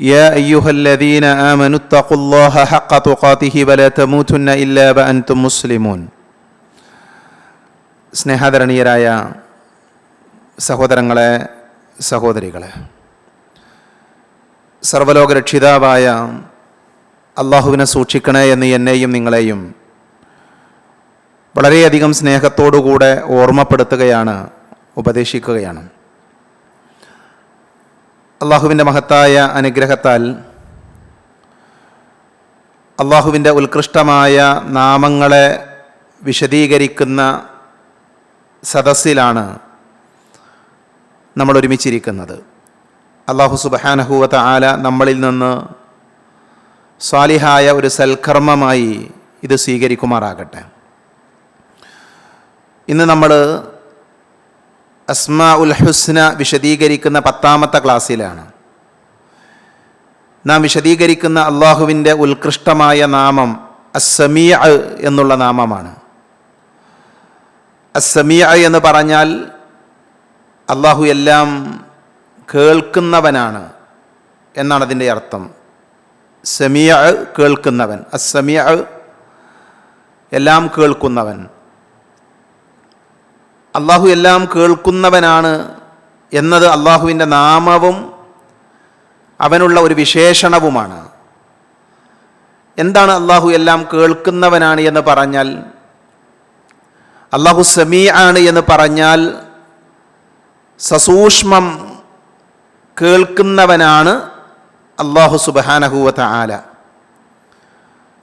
يا أيها الذين آمنوا اتقوا الله حق تقاته ولا تموتن إلا وأنتم مسلمون സ്നേഹാദരണീയരായ സഹോദരങ്ങളെ സഹോദരികളെ സർവലോക രക്ഷിതാവായ അള്ളാഹുവിനെ സൂക്ഷിക്കണേ എന്ന് എന്നെയും നിങ്ങളെയും വളരെയധികം സ്നേഹത്തോടുകൂടെ ഓർമ്മപ്പെടുത്തുകയാണ് ഉപദേശിക്കുകയാണ് അള്ളാഹുവിന്റെ മഹത്തായ അനുഗ്രഹത്താൽ അള്ളാഹുവിന്റെ ഉത്കൃഷ്ടമായ നാമങ്ങളെ വിശദീകരിക്കുന്ന സദസ്സിലാണ് നമ്മൾ ഒരുമിച്ചിരിക്കുന്നത്. അള്ളാഹു സുബഹാനഹൂവത്ത് ആല നമ്മളിൽ നിന്ന് സ്വാലിഹായ ഒരു സൽക്കർമ്മമായി ഇത് സ്വീകരിക്കുമാറാകട്ടെ. ഇന്ന് നമ്മൾ അസ്മാ ഉൽ ഹുസ്ന വിശദീകരിക്കുന്ന പത്താമത്തെ ക്ലാസ്സിലാണ്. നാം വിശദീകരിക്കുന്ന അള്ളാഹുവിന്റെ ഉത്കൃഷ്ടമായ നാമം അസമിയ എന്നുള്ള നാമമാണ്. അസമിയ എന്ന് പറഞ്ഞാൽ അള്ളാഹു എല്ലാം കേൾക്കുന്നവനാണ് എന്നാണ് അതിന്റെ അർത്ഥം. സമിയ കേൾക്കുന്നവൻ അസമിയ എല്ലാം കേൾക്കുന്നവൻ. അള്ളാഹു എല്ലാം കേൾക്കുന്നവനാണ് എന്നത് അള്ളാഹുവിന്റെ നാമവും അവനുള്ള ഒരു വിശേഷണവുമാണ്. എന്താണ് അള്ളാഹു എല്ലാം കേൾക്കുന്നവനാണ് എന്ന് പറഞ്ഞാൽ അള്ളാഹു സമീ ആണ് എന്ന് പറഞ്ഞാൽ സസൂക്ഷ്മം കേൾക്കുന്നവനാണ് അള്ളാഹു സുബഹാനഹൂവത്ത ആല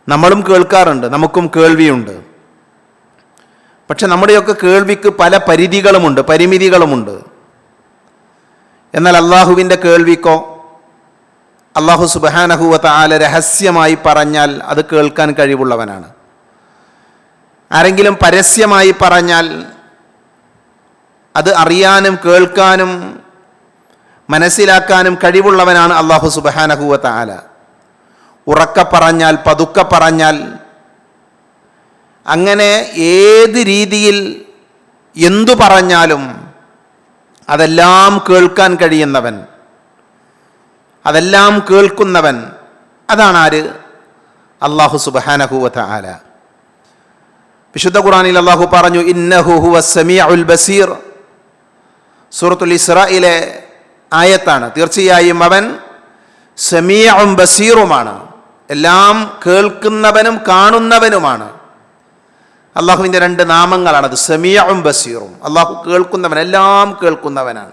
നമ്മളും കേൾക്കാറുണ്ട് നമുക്കും കേൾവിയുണ്ട്. പക്ഷെ നമ്മുടെയൊക്കെ കേൾവിക്ക് പല പരിധികളുമുണ്ട് പരിമിതികളുമുണ്ട്. എന്നാൽ അള്ളാഹുവിന്റെ കേൾവിക്കോ അള്ളാഹു സുബഹാനഹുവത്ത ആല രഹസ്യമായി പറഞ്ഞാൽ അത് കേൾക്കാൻ കഴിവുള്ളവനാണ്. ആരെങ്കിലും പരസ്യമായി പറഞ്ഞാൽ അത് അറിയാനും കേൾക്കാനും മനസ്സിലാക്കാനും കഴിവുള്ളവനാണ് അള്ളാഹു സുബഹാനഹുവത്ത ആല ഉറക്ക പറഞ്ഞാൽ പതുക്കെ പറഞ്ഞാൽ അങ്ങനെ ഏത് രീതിയിൽ എന്തു പറഞ്ഞാലും അതെല്ലാം കേൾക്കാൻ കഴിയുന്നവൻ അതെല്ലാം കേൾക്കുന്നവൻ അതാണ് ആര്? അള്ളാഹു സുബഹാനഹുവത്ത ആല വിശുദ്ധ ഖുറാനിൽ അള്ളാഹു പറഞ്ഞു ഇന്നഹു ഹുവ സമീഉൽ ബസീർ. സൂറത്തുൽ ഇസ്രയിലെ ആയത്താണ്. തീർച്ചയായും അവൻ സമീഉം ബസീറുമാണ്. എല്ലാം കേൾക്കുന്നവനും കാണുന്നവനുമാണ്. അള്ളാഹുവിന്റെ രണ്ട് നാമങ്ങളാണത്. സമീഉം ബസീറും. അള്ളാഹു കേൾക്കുന്നവൻ എല്ലാം കേൾക്കുന്നവനാണ്.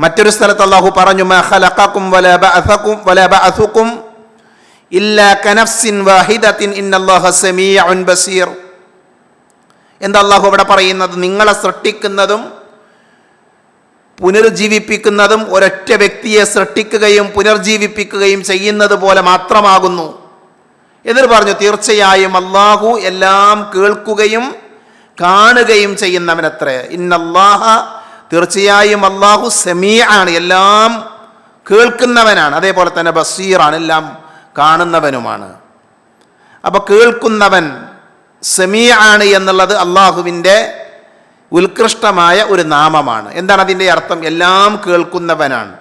മറ്റൊരു സ്ഥലത്ത് അള്ളാഹു പറഞ്ഞു "മാ ഖലഖക്കും വലാ ബഅസക്കും വലാ ബഅസുക്കും ഇല്ലാ കനഫ്സിൻ വഹിദത്തിൻ ഇന്നല്ലാഹ സമീഉൻ ബസീർ. എന്താ അള്ളാഹു ഇവിടെ പറയുന്നത്? നിങ്ങളെ സൃഷ്ടിക്കുന്നതും പുനർജീവിപ്പിക്കുന്നതും ഒരൊറ്റ വ്യക്തിയെ സൃഷ്ടിക്കുകയും പുനർജീവിപ്പിക്കുകയും ചെയ്യുന്നത് പോലെ മാത്രമാകുന്നു. എന്നിട്ട് പറഞ്ഞു തീർച്ചയായും അള്ളാഹു എല്ലാം കേൾക്കുകയും കാണുകയും ചെയ്യുന്നവനത്രേ. ഇന്നല്ലാഹ തീർച്ചയായും അള്ളാഹു സെമീ ആണ് എല്ലാം കേൾക്കുന്നവനാണ്. അതേപോലെ തന്നെ ബസീറാണ് എല്ലാം കാണുന്നവനുമാണ്. അപ്പോൾ കേൾക്കുന്നവൻ സെമീ ആണ് എന്നുള്ളത് അള്ളാഹുവിന്റെ ഉത്കൃഷ്ടമായ ഒരു നാമമാണ്. എന്താണ് അതിന്റെ അർത്ഥം? എല്ലാം കേൾക്കുന്നവനാണ്.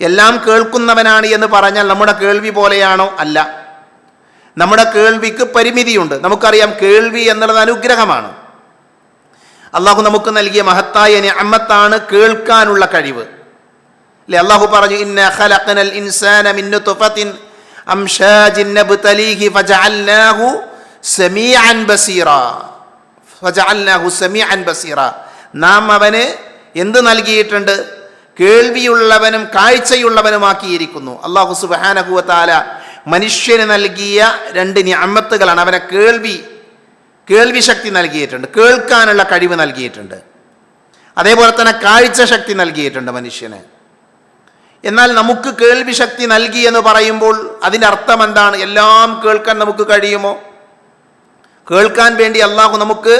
എല്ലാം കേൾക്കുന്നവനാണ് എന്ന് പറഞ്ഞാൽ നമ്മുടെ കേൾവി പോലെയാണോ? അല്ല. നമ്മുടെ കേൾവിക്ക് പരിമിതിയുണ്ട്. നമുക്കറിയാം കേൾവി എന്നുള്ളത് അനുഗ്രഹമാണ്. അള്ളാഹു നമുക്ക് നൽകിയ മഹത്തായ അമ്മത്താണ് കേൾക്കാനുള്ള കഴിവ്. അല്ലെ? അള്ളാഹു പറഞ്ഞു ഇന്ന ഖലഖനൽ ഇൻസാന സമീഅൻ സമീഅൻ നാം അവന് എന്ത് നൽകിയിട്ടുണ്ട്? കേൾവിയുള്ളവനും കാഴ്ചയുള്ളവനുമാക്കിയിരിക്കുന്നു. അള്ളാഹു സുബ്ഹാനഹു വതആല മനുഷ്യന് നൽകിയ രണ്ട് ഞാമത്തുകളാണ്. അവനെ കേൾവി കേൾവി ശക്തി നൽകിയിട്ടുണ്ട്. കേൾക്കാനുള്ള കഴിവ് നൽകിയിട്ടുണ്ട്. അതേപോലെ തന്നെ കാഴ്ച ശക്തി നൽകിയിട്ടുണ്ട് മനുഷ്യന്. എന്നാൽ നമുക്ക് കേൾവി ശക്തി നൽകി എന്ന് പറയുമ്പോൾ അതിന്റെ അർത്ഥം എന്താണ്? എല്ലാം കേൾക്കാൻ നമുക്ക് കഴിയുമോ? കേൾക്കാൻ വേണ്ടി അള്ളാഹു നമുക്ക്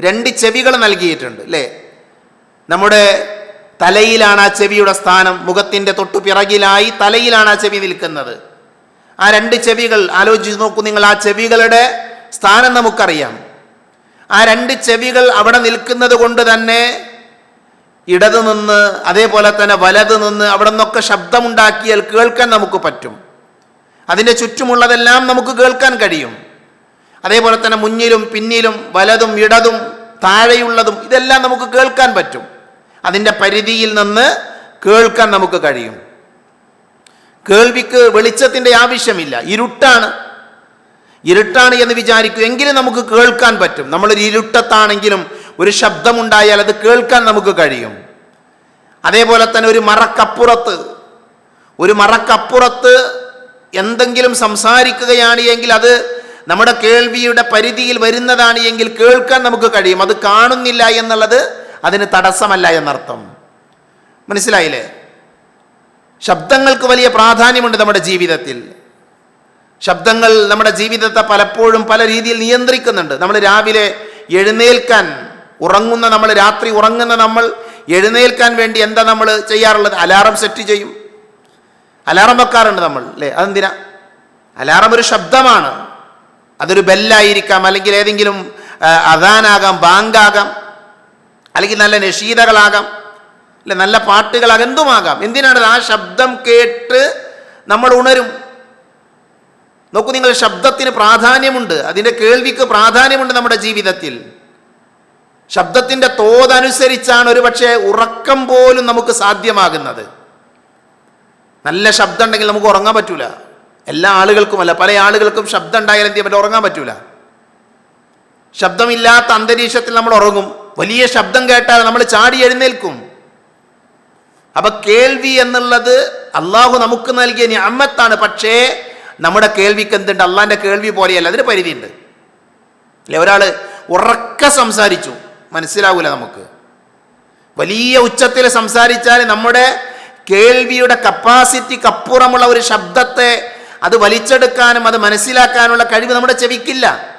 രണ്ട് ചെവികൾ നൽകിയിട്ടുണ്ട് അല്ലേ? നമ്മുടെ തലയിലാണ് ആ ചെവിയുടെ സ്ഥാനം. മുഖത്തിന്റെ തൊട്ടു പിറകിലായി തലയിലാണ് ആ ചെവി നിൽക്കുന്നത്. ആ രണ്ട് ചെവികൾ ആലോചിച്ച് നോക്കൂ നിങ്ങൾ ആ ചെവികളുടെ സ്ഥാനം നമുക്കറിയാം. ആ രണ്ട് ചെവികൾ അവിടെ നിൽക്കുന്നത് കൊണ്ട് തന്നെ ഇടത് നിന്ന് അതേപോലെ തന്നെ വലത് നിന്ന് അവിടെ നിന്നൊക്കെ ശബ്ദമുണ്ടാക്കിയാൽ കേൾക്കാൻ നമുക്ക് പറ്റും. അതിന്റെ ചുറ്റുമുള്ളതെല്ലാം നമുക്ക് കേൾക്കാൻ കഴിയും. അതേപോലെ തന്നെ മുന്നിലും പിന്നിലും വലതും ഇടതും താഴെയുള്ളതും ഇതെല്ലാം നമുക്ക് കേൾക്കാൻ പറ്റും. അതിന്റെ പരിധിയിൽ നിന്ന് കേൾക്കാൻ നമുക്ക് കഴിയും. കേൾവിക്ക് വെളിച്ചത്തിന്റെ ആവശ്യമില്ല. ഇരുട്ടാണ്. ഇരുട്ടാണ് എന്ന് വിചാരിക്കൂ. എങ്കിലും നമുക്ക് കേൾക്കാൻ പറ്റും. നമ്മളൊരു ഇരുട്ടത്താണെങ്കിലും ഒരു ശബ്ദമുണ്ടായാൽ അത് കേൾക്കാൻ നമുക്ക് കഴിയും. അതേപോലെ തന്നെ ഒരു മറക്കപ്പുറത്ത്. ഒരു മറക്കപ്പുറത്ത് എന്തെങ്കിലും സംസാരിക്കുകയാണ് എങ്കിൽ അത് നമ്മുടെ കേൾവിയുടെ പരിധിയിൽ വരുന്നതാണ് എങ്കിൽ കേൾക്കാൻ നമുക്ക് കഴിയും. അത് കാണുന്നില്ല എന്നുള്ളത് അതിന് തടസ്സമല്ല എന്നർത്ഥം. മനസ്സിലായില്ലേ? ശബ്ദങ്ങൾക്ക് വലിയ പ്രാധാന്യമുണ്ട് നമ്മുടെ ജീവിതത്തിൽ. ശബ്ദങ്ങൾ നമ്മുടെ ജീവിതത്തെ പലപ്പോഴും പല രീതിയിൽ നിയന്ത്രിക്കുന്നുണ്ട്. നമ്മൾ രാവിലെ എഴുന്നേൽക്കാൻ ഉറങ്ങുന്ന നമ്മൾ രാത്രി ഉറങ്ങുന്ന നമ്മൾ എഴുന്നേൽക്കാൻ വേണ്ടി എന്താ നമ്മൾ ചെയ്യാറുള്ളത്? അലാറം സെറ്റ് ചെയ്യും. അലാറം വെക്കാറുണ്ട് നമ്മൾ അല്ലേ? അതെന്തിനാ? അലാറം ഒരു ശബ്ദമാണ്. അതൊരു ബെല്ലായിരിക്കാം അല്ലെങ്കിൽ ഏതെങ്കിലും അതാനാകാം ബാങ്കാകാം അല്ലെങ്കിൽ നല്ല നഷീദകളാകാം അല്ലെ നല്ല പാട്ടുകൾ അകന്തുമാകാം എന്തിനാണ് ആ ശബ്ദം കേട്ട് നമ്മൾ ഉണരും? നോക്കൂ നിങ്ങൾ ശബ്ദത്തിന് പ്രാധാന്യമുണ്ട്. അതിന്റെ കേൾവിക്ക് പ്രാധാന്യമുണ്ട് നമ്മുടെ ജീവിതത്തിൽ. ശബ്ദത്തിന്റെ തോതനുസരിച്ചാണ് ഒരു പക്ഷേ ഉറക്കം പോലും നമുക്ക് സാധ്യമാകുന്നത്. നല്ല ശബ്ദം ഉണ്ടെങ്കിൽ നമുക്ക് ഉറങ്ങാൻ പറ്റൂല. എല്ലാ ആളുകൾക്കുമല്ല പല ആളുകൾക്കും ശബ്ദം ഉണ്ടായാൽ എന്ത് ചെയ്യാൻ ഉറങ്ങാൻ പറ്റൂല. ശബ്ദമില്ലാത്ത അന്തരീക്ഷത്തിൽ നമ്മൾ ഉറങ്ങും. വലിയ ശബ്ദം കേട്ടാൽ നമ്മൾ ചാടി എഴുന്നേൽക്കും. അപ്പൊ കേൾവി എന്നുള്ളത് അള്ളാഹു നമുക്ക് നൽകിയ ഞാമത്താണ് പക്ഷേ നമ്മുടെ കേൾവിക്ക് എന്തുണ്ട്? അള്ളാന്റെ കേൾവി പോലെയല്ല. അതിന് പരിധിയുണ്ട്. അല്ലെ? ഒരാൾ ഉറക്ക സംസാരിച്ചു. മനസ്സിലാവൂല നമുക്ക്. വലിയ ഉച്ചത്തിൽ സംസാരിച്ചാൽ നമ്മുടെ കേൾവിയുടെ കപ്പാസിറ്റിക്ക് അപ്പുറമുള്ള ഒരു ശബ്ദത്തെ അത് വലിച്ചെടുക്കാനും അത് മനസ്സിലാക്കാനുള്ള കഴിവ് നമ്മുടെ ചെവിക്കില്ല.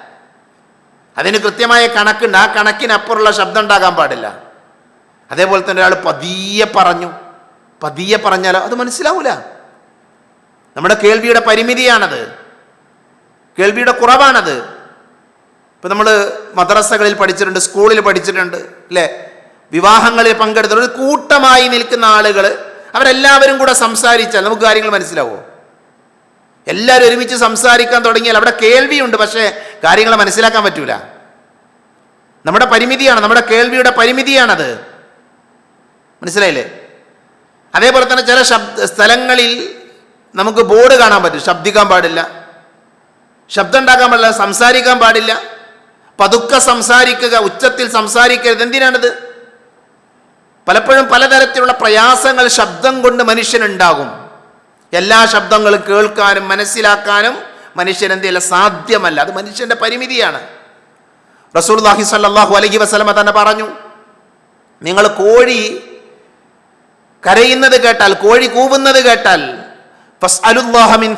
അതിന് കൃത്യമായ കണക്കുണ്ട്. ആ കണക്കിനപ്പുറമുള്ള ശബ്ദം ഉണ്ടാകാൻ പാടില്ല. അതേപോലെ തന്നെ ഒരാൾ പതിയെ പറഞ്ഞു. പതിയെ പറഞ്ഞാലോ അത് മനസ്സിലാവൂല. നമ്മുടെ കേൾവിയുടെ പരിമിതിയാണത്. കേൾവിയുടെ കുറവാണത്. ഇപ്പം നമ്മൾ മദ്രസകളിൽ പഠിച്ചിട്ടുണ്ട് സ്കൂളിൽ പഠിച്ചിട്ടുണ്ട് അല്ലേ വിവാഹങ്ങളിൽ പങ്കെടുത്തിട്ടുണ്ട്. ഒരു കൂട്ടമായി നിൽക്കുന്ന ആളുകൾ അവരെല്ലാവരും കൂടെ സംസാരിച്ചാൽ നമുക്ക് കാര്യങ്ങൾ മനസ്സിലാവുമോ എല്ലാവരും ഒരുമിച്ച് സംസാരിക്കാൻ തുടങ്ങിയാൽ അവിടെ കേൾവിയുണ്ട് പക്ഷേ കാര്യങ്ങൾ മനസ്സിലാക്കാൻ പറ്റൂല. നമ്മുടെ പരിമിതിയാണ് നമ്മുടെ കേൾവിയുടെ പരിമിതിയാണത്. മനസ്സിലായില്ലേ? അതേപോലെ തന്നെ ചില ശബ്ദ സ്ഥലങ്ങളിൽ നമുക്ക് ബോർഡ് കാണാൻ പറ്റും. ശബ്ദിക്കാൻ പാടില്ല. ശബ്ദം ഉണ്ടാക്കാൻ പാടില്ല സംസാരിക്കാൻ പാടില്ല. പതുക്കെ സംസാരിക്കുക ഉച്ചത്തിൽ സംസാരിക്കരുത്. എന്തിനാണിത്? പലപ്പോഴും പലതരത്തിലുള്ള പ്രയാസങ്ങൾ ശബ്ദം കൊണ്ട് മനുഷ്യനുണ്ടാകും. എല്ലാ ശബ്ദങ്ങളും കേൾക്കാനും മനസ്സിലാക്കാനും മനുഷ്യൻ എന്തെങ്കിലും സാധ്യമല്ല. അത് മനുഷ്യന്റെ പരിമിതിയാണ്. റസൂൽ അലഹി വസ്ലമ തന്നെ പറഞ്ഞു നിങ്ങൾ കോഴി കരയുന്നത് കേട്ടാൽ കോഴി കൂവുന്നത് കേട്ടാൽ മിൻ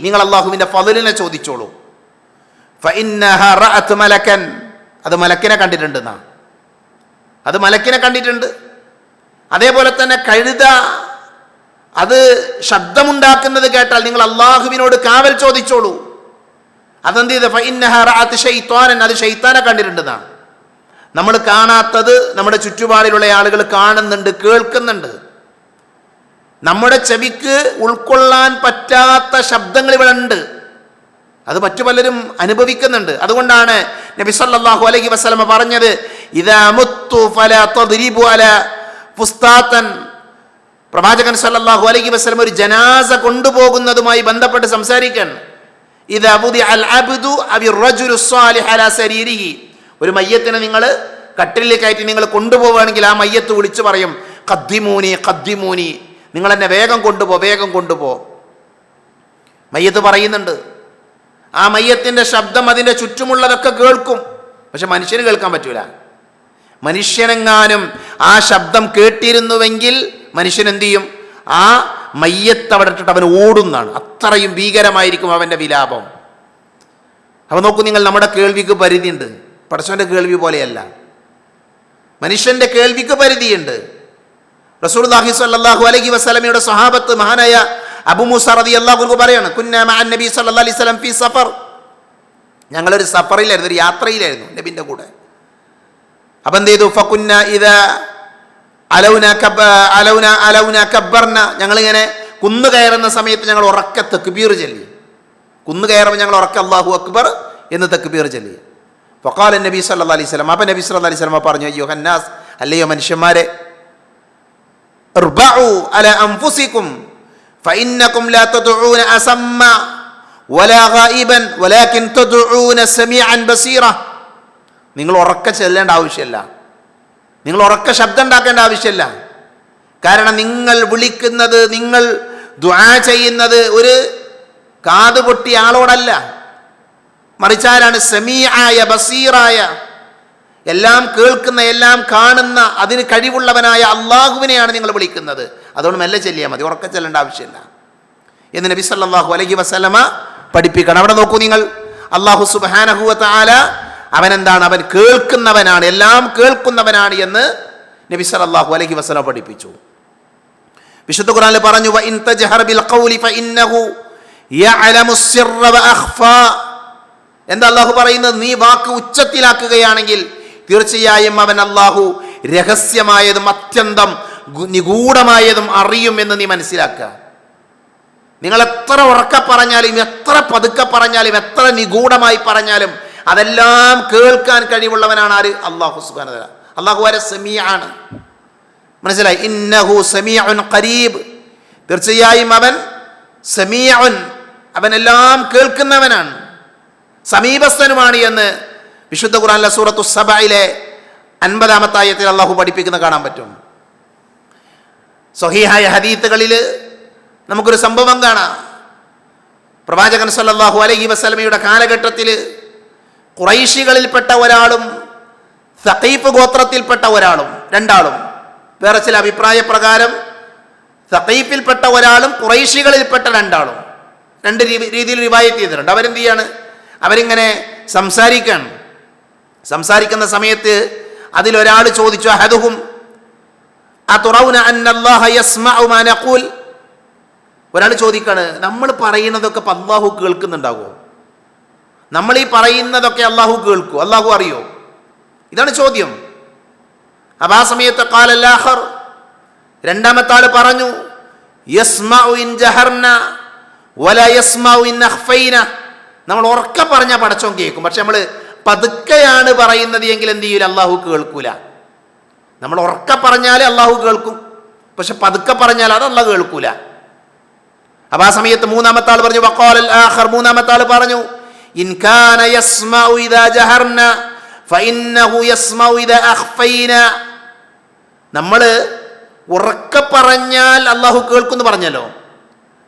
നിങ്ങൾ അള്ളാഹുവിന്റെ ഫലിനെ ചോദിച്ചോളൂ. മലക്കൻ അത് മലക്കിനെ കണ്ടിട്ടുണ്ടെന്നാ അത് മലക്കിനെ കണ്ടിട്ടുണ്ട്. അതേപോലെ തന്നെ കഴുത അത് ശബ്ദമുണ്ടാക്കുന്നത് കേട്ടാൽ നിങ്ങൾ അള്ളാഹുവിനോട് കാവൽ ചോദിച്ചോളൂ. അതെന്ത് ചെയ്ത്? അത് ഷെയ്ത്താനെ കണ്ടിട്ടുണ്ടെന്നാണ് നമ്മൾ കാണാത്തത് നമ്മുടെ ചുറ്റുപാടിലുള്ള ആളുകൾ കാണുന്നുണ്ട് കേൾക്കുന്നുണ്ട്. നമ്മുടെ ചെവിക്ക് ഉൾക്കൊള്ളാൻ പറ്റാത്ത ശബ്ദങ്ങൾ ഇവിടെ ഉണ്ട്. അത് മറ്റു പലരും അനുഭവിക്കുന്നുണ്ട്. അതുകൊണ്ടാണ് നബി സല്ലല്ലാഹു അലൈഹി വസല്ലമ പറഞ്ഞത് ഇദാ മുത്തു ഫലാ തദ്രിബു അല ഫുസ്താതൻ. പ്രവാചകൻ സല്ലല്ലാഹു അലൈഹി വസല്ലം ഒരു ജനാസ കൊണ്ടുപോകുന്നതുമായി ബന്ധപ്പെട്ട് സംസാരിക്കാൻ ഇത് അബുദി അൽ അബ്ദു അബി റജുലു സ്വാലിഹ് അലാ സരീരിഹി. ഒരു മയ്യത്തിനെ നിങ്ങൾ കട്ടിലേക്ക് കയറ്റി നിങ്ങൾ കൊണ്ടുപോവുകയാണെങ്കിൽ ആ മയ്യത്ത് വിളിച്ചു പറയും കദ്ദിമൂനി കദ്ദിമൂനി നിങ്ങൾ എന്നെ വേഗം കൊണ്ടുപോ വേഗം കൊണ്ടുപോ. മയ്യത്ത് പറയുന്നുണ്ട്. ആ മയ്യത്തിന്റെ ശബ്ദം അതിന്റെ ചുറ്റുമുള്ളതൊക്കെ കേൾക്കും. പക്ഷെ മനുഷ്യന് കേൾക്കാൻ പറ്റൂല. മനുഷ്യനെങ്ങാനും ആ ശബ്ദം കേട്ടിരുന്നുവെങ്കിൽ മനുഷ്യൻ എന്തു ചെയ്യും? ആ മയ്യത്ത് അവിടെ ഇട്ടിട്ട് അവൻ ഓടുന്നതാണ്. അത്രയും ഭീകരമായിരിക്കും അവന്റെ വിലാപം. അപ്പോൾ നോക്കൂ നിങ്ങൾ നമ്മുടെ കേൾവിക്ക് പരിധിയുണ്ട്. പടച്ചവന്റെ കേൾവി പോലെയല്ല. മനുഷ്യന്റെ കേൾവിക്ക് പരിധിയുണ്ട്. റസൂൽഹി സല്ലാഹു അലൈഹി വസ്ലമയുടെ സ്വഹാബത്ത് മഹാനായ അബു മുസ റതി അള്ളാഹു പറയാണ് കുന്ന നബി സല്ലാ അലൈഹി സ്വലം ഫി സഫർ. ഞങ്ങളൊരു സഫറിലായിരുന്നു ഒരു യാത്രയിലായിരുന്നു നബിന്റെ കൂടെ. അപ്പം എന്ത് ചെയ്തു? ഫക്കുന്ന ഇത് അലൗന കബ അലൗന അലൗന കബ്ബർന. ഞങ്ങളിങ്ങനെ കുന്ന് കയറുന്ന സമയത്ത് ഞങ്ങൾ ഉറക്ക തെക്കുബീർ ചൊല്ലി. കുന്ന് കയറുമ്പോൾ ഞങ്ങൾ ഉറക്ക അള്ളാഹു അക്ബർ എന്ന് തെക്കുബീർ ചൊല്ലി. ഫക്കാൽ നബി സല്ലാ അലൈഹി സ്വലം അപ്പം നബി സല്ലാ അലൈഹി സ്വലമ പറഞ്ഞു അയ്യോ ഹന്നാസ് അല്ലയോ മനുഷ്യന്മാരെ اربعوا على أنفسكم فإنكم لا تدعون أسمّ ولا غائبا ولكن تدعون سميعا بصيرا നിങ്ങൾ ഉറക്ക ചെല്ലേണ്ട ആവശ്യമില്ല നിങ്ങൾ ഉറക്ക ശബ്ദം ഉണ്ടാക്കേണ്ട ആവശ്യമില്ല കാരണം നിങ്ങൾ വിളിക്കുന്നത് നിങ്ങൾ ദ്വാ ചെയ്യുന്നത് ഒരു കാത് പൊട്ടിയ ആളോടല്ല മറിച്ചാരാണ് സമീആയ ബസീറായ എല്ലാം കേൾക്കുന്ന എല്ലാം കാണുന്ന അതിന് കഴിവുള്ളവനായ അള്ളാഹുവിനെയാണ് നിങ്ങൾ വിളിക്കുന്നത്. അതുകൊണ്ട് മെല്ലെ ചെല്ലിയാൽ മതി ഉറക്ക ചെല്ലേണ്ട ആവശ്യമില്ല. എന്ന് നബി സല്ലാഹു അലഹി വസല്ലമ പഠിപ്പിക്കണം. അവിടെ നോക്കൂ നിങ്ങൾ. അള്ളാഹു സുബാനഹുല അവൻ എന്താണ് അവൻ കേൾക്കുന്നവനാണ് എല്ലാം കേൾക്കുന്നവനാണ് എന്ന് നബി സല്ലല്ലാഹു അലഹി വസല്ലമ പഠിപ്പിച്ചു. വിശുദ്ധ ഖുർആനിൽ പറഞ്ഞു എന്താ അള്ളാഹു പറയുന്നത്? നീ വാക്ക് ഉച്ചത്തിലാക്കുകയാണെങ്കിൽ തീർച്ചയായും അവൻ അള്ളാഹു രഹസ്യമായതും അത്യന്തം നിഗൂഢമായതും അറിയും എന്ന് നീ മനസ്സിലാക്കുക. നിങ്ങൾ എത്ര ഉറക്ക പറഞ്ഞാലും എത്ര പതുക്കെ പറഞ്ഞാലും എത്ര നിഗൂഢമായി പറഞ്ഞാലും അതെല്ലാം കേൾക്കാൻ കഴിവുള്ളവനാണ് ആര്? അള്ളാഹു സുബാന അള്ളാഹു ആരെ? സെമിയാണ് മനസ്സിലായി? ഇന്നഹു സമീഉൻ കരീബ് തീർച്ചയായും അവൻ സമീഉൻ അവൻ എല്ലാം കേൾക്കുന്നവനാണ്. സമീപസ്ഥനുമാണ് എന്ന് വിശുദ്ധ ഖുർആനിലെ സൂറത്തു സബയിലെ അൻപതാമത്തായത്തിൽ അള്ളാഹു പഠിപ്പിക്കുന്ന കാണാൻ പറ്റും. സ്വഹീഹായ ഹദീത്തുകളിൽ നമുക്കൊരു സംഭവം കാണാം. പ്രവാചകൻ സല്ലാഹു അലൈഹി വസല്ലമയുടെ കാലഘട്ടത്തിൽ ഖുറൈശികളിൽപ്പെട്ട ഒരാളും സഖീഫ് ഗോത്രത്തിൽപ്പെട്ട ഒരാളും രണ്ടാളും. വേറെ ചില അഭിപ്രായ പ്രകാരം സഖീഫിൽപ്പെട്ട ഒരാളും ഖുറൈശികളിൽപ്പെട്ട രണ്ടാളും. രണ്ട് രീതിയിൽ റിവായത്ത് ചെയ്തിട്ടുണ്ട്. അവരെന്ത് ചെയ്യാണ്? അവരിങ്ങനെ സംസാരിക്കുകയാണ് സംസാരിക്കുന്ന സമയത്ത് അതിലൊരാൾ ചോദിച്ചു അഹദുഹും? ഒരാൾ ചോദിക്കാണ് നമ്മൾ പറയുന്നതൊക്കെ അള്ളാഹു കേൾക്കുന്നുണ്ടാകുമോ നമ്മൾ ഈ പറയുന്നതൊക്കെ അള്ളാഹു കേൾക്കൂ. അള്ളാഹു അറിയോ? ഇതാണ് ചോദ്യം. അപ്പം ആ സമയത്ത് കാലല്ലാഹർ രണ്ടാമത്തെ ആൾ പറഞ്ഞു യസ്മഉ ഇൻ ജഹർന വല യസ്മഉ ഇൻ അഖ്ഫൈന. നമ്മൾ ഉറക്കെ പറഞ്ഞാൽ പടച്ചോൻ കേൾക്കും. പക്ഷെ നമ്മൾ പതുക്കെയാണ് പറയുന്നത് എങ്കിൽ എന്ത് ചെയ്യൂല? അള്ളാഹു കേൾക്കൂല. നമ്മൾ ഉറക്കെ പറഞ്ഞാൽ അള്ളാഹു കേൾക്കും. പക്ഷെ പതുക്കെ പറഞ്ഞാൽ അത് അള്ളാഹു കേൾക്കൂല. അപ്പൊ ആ സമയത്ത് മൂന്നാമത്തെ പറഞ്ഞു ആഖർ. മൂന്നാമത്തെ പറഞ്ഞു ഇൻകാന യസ്മഉ ഇദാ യസ്മഉ ഇദാ നമ്മൾ ഉറക്ക പറഞ്ഞാൽ അള്ളാഹു കേൾക്കുന്നു പറഞ്ഞല്ലോ.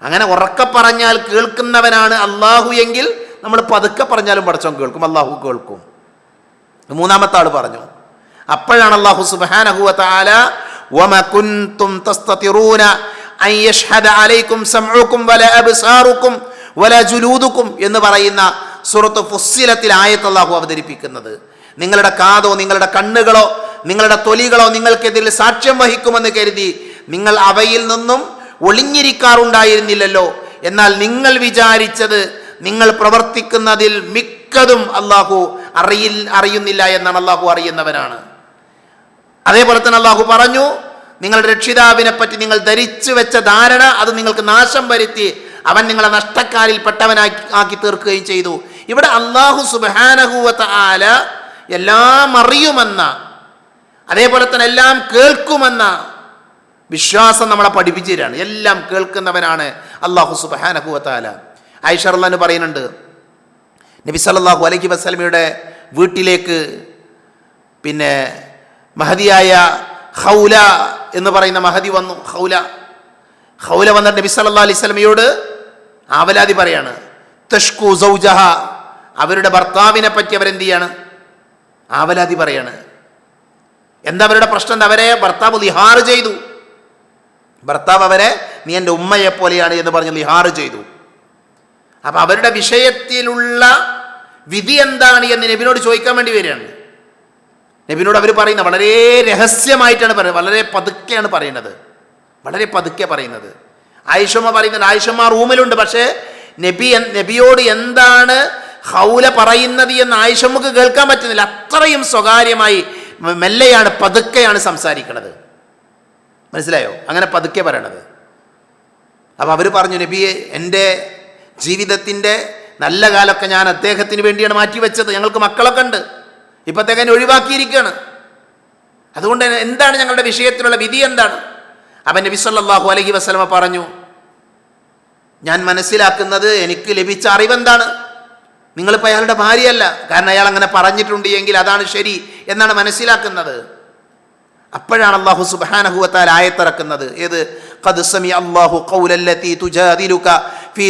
അങ്ങനെ ഉറക്ക പറഞ്ഞാൽ കേൾക്കുന്നവനാണ് അള്ളാഹു എങ്കിൽ നമ്മൾ പതുക്കെ പറഞ്ഞാലും പടച്ചോൻ കേൾക്കും അള്ളാഹു കേൾക്കും. മൂന്നാമത്തെ ആൾ പറഞ്ഞു അപ്പോഴാണ് അള്ളാഹു വല ജുലൂദുക്കും എന്ന് പറയുന്ന സൂറത്ത് ഫുസ്സിലത്തിൽ ആയത്ത് അവതരിപ്പിക്കുന്നത്. നിങ്ങളുടെ കാതോ നിങ്ങളുടെ കണ്ണുകളോ നിങ്ങളുടെ തൊലികളോ നിങ്ങൾക്കെതിരിൽ സാക്ഷ്യം വഹിക്കുമെന്ന് കരുതി നിങ്ങൾ അവയിൽ നിന്നും ഒളിഞ്ഞിരിക്കാറുണ്ടായിരുന്നില്ലല്ലോ. എന്നാൽ നിങ്ങൾ വിചാരിച്ചത് നിങ്ങൾ പ്രവർത്തിക്കുന്നതിൽ മിക്കതും അള്ളാഹു അറിയിൽ അറിയുന്നില്ല എന്നാണ് അള്ളാഹു അറിയുന്നവനാണ്. അതേപോലെ തന്നെ അള്ളാഹു പറഞ്ഞു നിങ്ങളുടെ രക്ഷിതാവിനെ പറ്റി നിങ്ങൾ ധരിച്ചു വെച്ച ധാരണ അത് നിങ്ങൾക്ക് നാശം വരുത്തി അവൻ നിങ്ങളെ നഷ്ടക്കാരിൽ പെട്ടവനാക്കി ആക്കി തീർക്കുകയും ചെയ്തു. ഇവിടെ അള്ളാഹു സുബാനഹുവത്ത ആല എല്ലാം അറിയുമെന്ന അതേപോലെ തന്നെ എല്ലാം കേൾക്കുമെന്ന വിശ്വാസം നമ്മളെ പഠിപ്പിച്ചു തരാണ്. എല്ലാം കേൾക്കുന്നവനാണ് അള്ളാഹു സുബാനഹുവത്താല ഐഷർലാന്ന് പറയുന്നുണ്ട് നബി സല്ലല്ലാഹു അലൈഹി വസല്ലമയുടെ വീട്ടിലേക്ക് പിന്നെ മഹതിയായ ഹൗല എന്ന് പറയുന്ന മഹതി വന്നു ഹൗല ഹൗല വന്ന നബി സല്ലാ അലൈഹി സ്വലമിയോട് ആവലാതി പറയാണ് തഷ്കു സൗജഹ. അവരുടെ ഭർത്താവിനെ പറ്റി അവരെന്ത് ചെയ്യാണ്? ആവലാതി പറയാണ്. എന്താ അവരുടെ പ്രശ്നം? അവരെ ഭർത്താവ് ലിഹാർ ചെയ്തു. ഭർത്താവ് അവരെ നീ എന്റെ ഉമ്മയെ പോലെയാണ് എന്ന് പറഞ്ഞ് ലിഹാർ ചെയ്തു. അപ്പൊ അവരുടെ വിഷയത്തിലുള്ള വിധി എന്താണ് എന്ന് നബിനോട് ചോദിക്കാൻ വേണ്ടി വരികയാണ്. നബിനോട് അവർ പറയുന്നത് വളരെ രഹസ്യമായിട്ടാണ് പറയുന്നത് വളരെ പതുക്കെയാണ് പറയുന്നത്. വളരെ പതുക്കെ പറയുന്നത്. ആയിഷമ്മ പറയുന്നത് ആയിഷമ്മ റൂമിലുണ്ട് പക്ഷേ നബി നബിയോട് എന്താണ് ഹൗല പറയുന്നത് എന്ന് ആയിഷമ്മക്ക് കേൾക്കാൻ പറ്റുന്നില്ല. അത്രയും സ്വകാര്യമായി മെല്ലെയാണ് പതുക്കെയാണ് സംസാരിക്കുന്നത് മനസ്സിലായോ? അങ്ങനെ പതുക്കെ പറയണത്. അപ്പോൾ അവർ പറഞ്ഞു നബിയെ എന്റെ ജീവിതത്തിന്റെ നല്ല കാലമൊക്കെ ഞാൻ അദ്ദേഹത്തിന് വേണ്ടിയാണ് മാറ്റിവെച്ചത്. ഞങ്ങൾക്ക് മക്കളൊക്കെ ഉണ്ട്. ഇപ്പോഴത്തേക്ക് എന്നെ ഒഴിവാക്കിയിരിക്കുകയാണ്. അതുകൊണ്ട് എന്താണ് ഞങ്ങളുടെ വിഷയത്തിലുള്ള വിധി എന്താണ്? അവൻ നബി അലൈഹി വസല്ലമ പറഞ്ഞു ഞാൻ മനസ്സിലാക്കുന്നത് എനിക്ക് ലഭിച്ച അറിവെന്താണ്? നിങ്ങളിപ്പോൾ അയാളുടെ ഭാര്യയല്ല. കാരണം അയാൾ അങ്ങനെ പറഞ്ഞിട്ടുണ്ട് എങ്കിൽ അതാണ് ശരി എന്നാണ് മനസ്സിലാക്കുന്നത്. അപ്പോഴാണ് അള്ളാഹു സുബ്ഹാനഹു വതആല ആയത്തിറക്കുന്നത് ഏത്? ഖദ് സമി അല്ലാഹു ഖൗലല്ലതി തുജാദിലുക ഫീ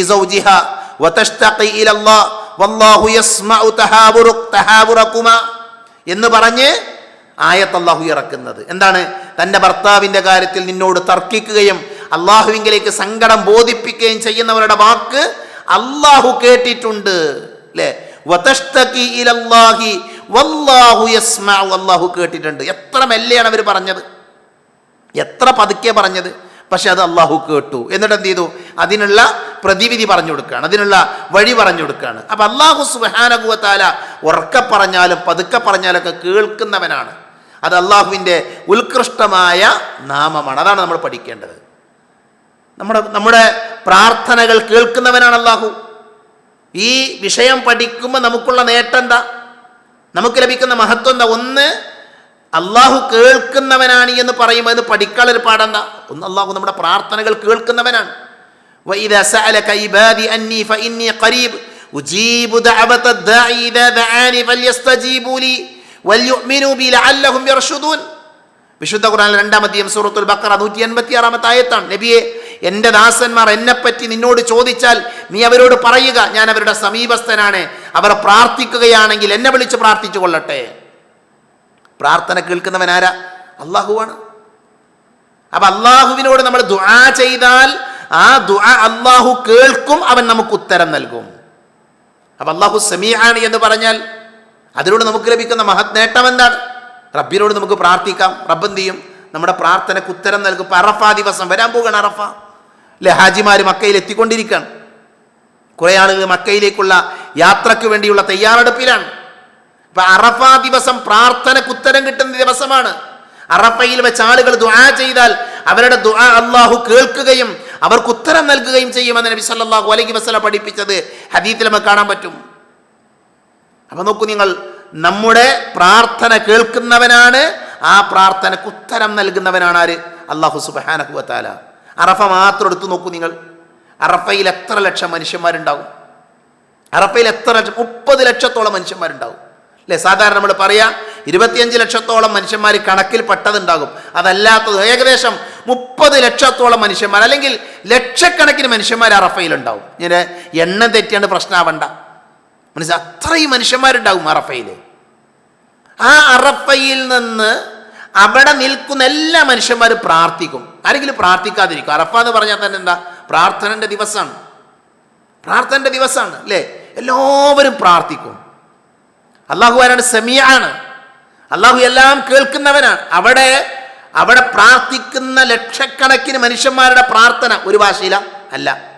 وتشتقي إلى الله والله يسمع തഹാവുറുക് തഹാവുറകുമാ എന്ന് പറഞ്ഞ് ആയത്ത് അള്ളാഹു ഇറക്കുന്നത്. എന്താണ്? തന്റെ ഭർത്താവിന്റെ കാര്യത്തിൽ നിന്നോട് തർക്കിക്കുകയും അള്ളാഹുവിങ്കിലേക്ക് സങ്കടം ബോധിപ്പിക്കുകയും ചെയ്യുന്നവരുടെ വാക്ക് അള്ളാഹു കേട്ടിട്ടുണ്ട്. അല്ലേ അള്ളാഹു കേട്ടിട്ടുണ്ട്. എത്ര മെല്ലെയാണ് അവർ പറഞ്ഞത്? എത്ര പതുക്കെ പറഞ്ഞത്? പക്ഷെ അത് അള്ളാഹു കേട്ടു. എന്നിട്ട് എന്ത് ചെയ്തു? അതിനുള്ള പ്രതിവിധി പറഞ്ഞു കൊടുക്കുകയാണ്. അതിനുള്ള വഴി പറഞ്ഞു കൊടുക്കുകയാണ്. അപ്പം അള്ളാഹു സുഹാനകുവത്താല ഉറക്ക പറഞ്ഞാലും പതുക്കെ പറഞ്ഞാലൊക്കെ കേൾക്കുന്നവനാണ്. അത് അള്ളാഹുവിന്റെ ഉത്കൃഷ്ടമായ നാമമാണ്. അതാണ് നമ്മൾ പഠിക്കേണ്ടത്. നമ്മുടെ നമ്മുടെ പ്രാർത്ഥനകൾ കേൾക്കുന്നവനാണ് അള്ളാഹു ഈ വിഷയം പഠിക്കുമ്പോൾ നമുക്കുള്ള നേട്ടം എന്താ? നമുക്ക് ലഭിക്കുന്ന മഹത്വം എന്താ? ഒന്ന് അള്ളാഹു കേൾക്കുന്നവനാണ് എന്ന് പറയുമ്പോൾ അത് പഠിക്കാളൊരു പാടണ്ട ഒന്ന് അള്ളാഹു നമ്മുടെ പ്രാർത്ഥനകൾ കേൾക്കുന്നവനാണ്. വിശുദ്ധ ഖുർആൻ രണ്ടാമത്തെയും സൂറത്തുൽ ബക്കറ നൂറ്റി എൺപത്തി ആറാമത്തെ ആയത്താണ്. നബിയെ എന്റെ ദാസന്മാർ എന്നെപ്പറ്റി നിന്നോട് ചോദിച്ചാൽ നീ അവരോട് പറയുക ഞാൻ അവരുടെ സമീപസ്ഥനാണ്. അവർ പ്രാർത്ഥിക്കുകയാണെങ്കിൽ എന്നെ വിളിച്ച് പ്രാർത്ഥിച്ചു കൊള്ളട്ടെ. പ്രാർത്ഥന കേൾക്കുന്നവൻ ആരാ അള്ളാഹുവാണ്. അപ്പൊ അള്ളാഹുവിനോട് നമ്മൾ ദുആ ചെയ്താൽ ആ ദുആ അള്ളാഹു കേൾക്കും അവൻ നമുക്ക് ഉത്തരം നൽകും. അപ്പൊ അള്ളാഹു സമീആണ് എന്ന് പറഞ്ഞാൽ അതിനോട് നമുക്ക് ലഭിക്കുന്ന മഹത് നേട്ടം എന്താണ്? റബ്ബിനോട് നമുക്ക് പ്രാർത്ഥിക്കാം. റബ്ബ് എന്ത് ചെയ്യും? നമ്മുടെ പ്രാർത്ഥനയ്ക്ക് ഉത്തരം നൽകും. ഇപ്പൊ അറഫ ദിവസം വരാൻ പോവുകയാണ് അറഫ. അല്ലെ? ഹാജിമാർ മക്കയിൽ എത്തിക്കൊണ്ടിരിക്കുകയാണ്. കുറെ ആളുകൾ മക്കയിലേക്കുള്ള യാത്രയ്ക്ക് വേണ്ടിയുള്ള തയ്യാറെടുപ്പിലാണ്. ഇപ്പൊ അറഫ ദിവസം പ്രാർത്ഥനക്ക് ഉത്തരം കിട്ടുന്ന ദിവസമാണ്. അറഫയിൽ വെച്ച് ആളുകൾ ദുആ ചെയ്താൽ അവരുടെ ദുആ അള്ളാഹു കേൾക്കുകയും അവർക്ക് ഉത്തരം നൽകുകയും ചെയ്യുമെന്ന് നബി സല്ലല്ലാഹു അലൈഹി വസല്ലം പഠിപ്പിച്ചത് ഹദീത്തിൽ നമുക്ക് കാണാൻ പറ്റും. അപ്പൊ നോക്കൂ നിങ്ങൾ നമ്മുടെ പ്രാർത്ഥന കേൾക്കുന്നവനാണ് ആ പ്രാർത്ഥനക്ക് ഉത്തരം നൽകുന്നവനാണ് ആര്? അള്ളാഹു സുബാനഹു വത്താല അറഫ മാത്രം എടുത്തു നോക്കൂ നിങ്ങൾ. അറഫയിൽ എത്ര ലക്ഷം മനുഷ്യന്മാരുണ്ടാവും? അറഫയിൽ എത്ര ലക്ഷം? മുപ്പത് ലക്ഷത്തോളം മനുഷ്യന്മാരുണ്ടാവും. അല്ലേ? സാധാരണ നമ്മൾ പറയാം ഇരുപത്തിയഞ്ച് ലക്ഷത്തോളം മനുഷ്യന്മാർ കണക്കിൽ പെട്ടതുണ്ടാകും. അതല്ലാത്തത് ഏകദേശം മുപ്പത് ലക്ഷത്തോളം മനുഷ്യന്മാർ അല്ലെങ്കിൽ ലക്ഷക്കണക്കിന് മനുഷ്യന്മാർ അറഫയിലുണ്ടാവും ഇങ്ങനെ എണ്ണം തെറ്റിയാണ് പ്രശ്നമാവണ്ട മനസ്സിൽ അത്രയും മനുഷ്യന്മാരുണ്ടാവും അറഫയിൽ ആ അറഫയിൽ നിന്ന് അവിടെ നിൽക്കുന്ന എല്ലാ മനുഷ്യന്മാരും പ്രാർത്ഥിക്കും. ആരെങ്കിലും പ്രാർത്ഥിക്കാതിരിക്കും. അറഫ എന്ന് പറഞ്ഞാൽ തന്നെ എന്താ? പ്രാർത്ഥനന്റെ ദിവസമാണ് പ്രാർത്ഥനന്റെ ദിവസമാണ് അല്ലേ? എല്ലാവരും പ്രാർത്ഥിക്കും. അള്ളാഹു ആരാണ്? സെമിയാണ് അള്ളാഹു എല്ലാം കേൾക്കുന്നവനാണ്. അവിടെ അവിടെ പ്രാർത്ഥിക്കുന്ന ലക്ഷക്കണക്കിന് മനുഷ്യന്മാരുടെ പ്രാർത്ഥന ഒരു ഭാഷയില അല്ല.